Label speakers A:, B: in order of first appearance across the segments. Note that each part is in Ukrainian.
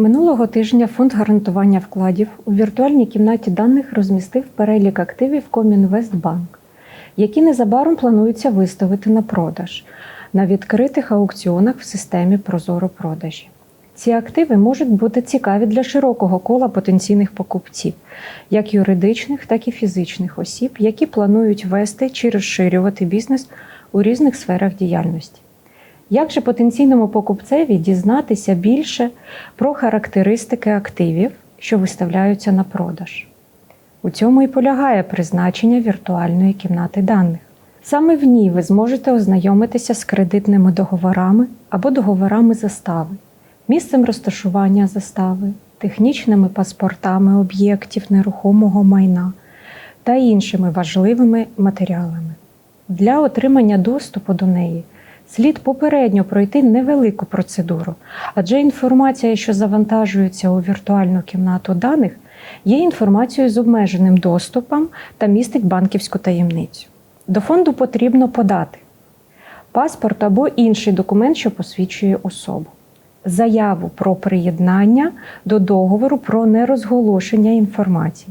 A: Минулого тижня фонд гарантування вкладів у віртуальній кімнаті даних розмістив перелік активів Комінвестбанк, які незабаром планується виставити на продаж на відкритих аукціонах в системі Прозоро продажі. Ці активи можуть бути цікаві для широкого кола потенційних покупців, як юридичних, так і фізичних осіб, які планують вести чи розширювати бізнес у різних сферах діяльності. Як же потенційному покупцеві дізнатися більше про характеристики активів, що виставляються на продаж? У цьому і полягає призначення віртуальної кімнати даних. Саме в ній ви зможете ознайомитися з кредитними договорами або договорами застави, місцем розташування застави, технічними паспортами об'єктів нерухомого майна та іншими важливими матеріалами. Для отримання доступу до неї слід попередньо пройти невелику процедуру, адже інформація, що завантажується у віртуальну кімнату даних, є інформацією з обмеженим доступом та містить банківську таємницю. До фонду потрібно подати паспорт або інший документ, що посвідчує особу, заяву про приєднання до договору про нерозголошення інформації.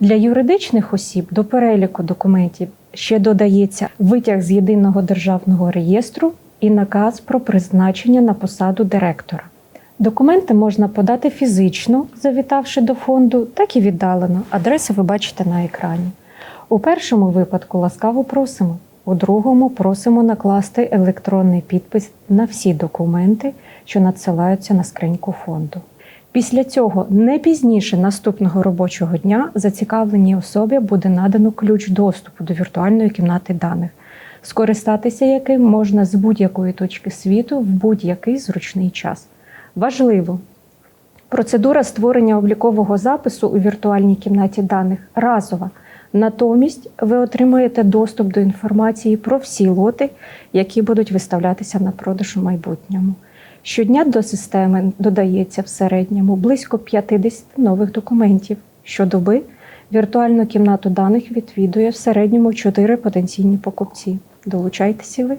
A: Для юридичних осіб до переліку документів ще додається витяг з єдиного державного реєстру і наказ про призначення на посаду директора. Документи можна подати фізично, завітавши до фонду, так і віддалено. Адреси ви бачите на екрані. У першому випадку ласкаво просимо, у другому просимо накласти електронний підпис на всі документи, що надсилаються на скриньку фонду. Після цього не пізніше наступного робочого дня зацікавленій особі буде надано ключ доступу до віртуальної кімнати даних, скористатися яким можна з будь-якої точки світу в будь-який зручний час. Важливо, процедура створення облікового запису у віртуальній кімнаті даних разова. Натомість ви отримаєте доступ до інформації про всі лоти, які будуть виставлятися на продаж у майбутньому. Щодня до системи додається в середньому близько 50 нових документів. Щодоби віртуальну кімнату даних відвідує в середньому 4 потенційні покупці. Долучайтеся ви.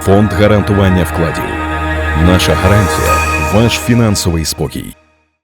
B: Фонд гарантування вкладів. Наша гарантія ваш фінансовий спокій.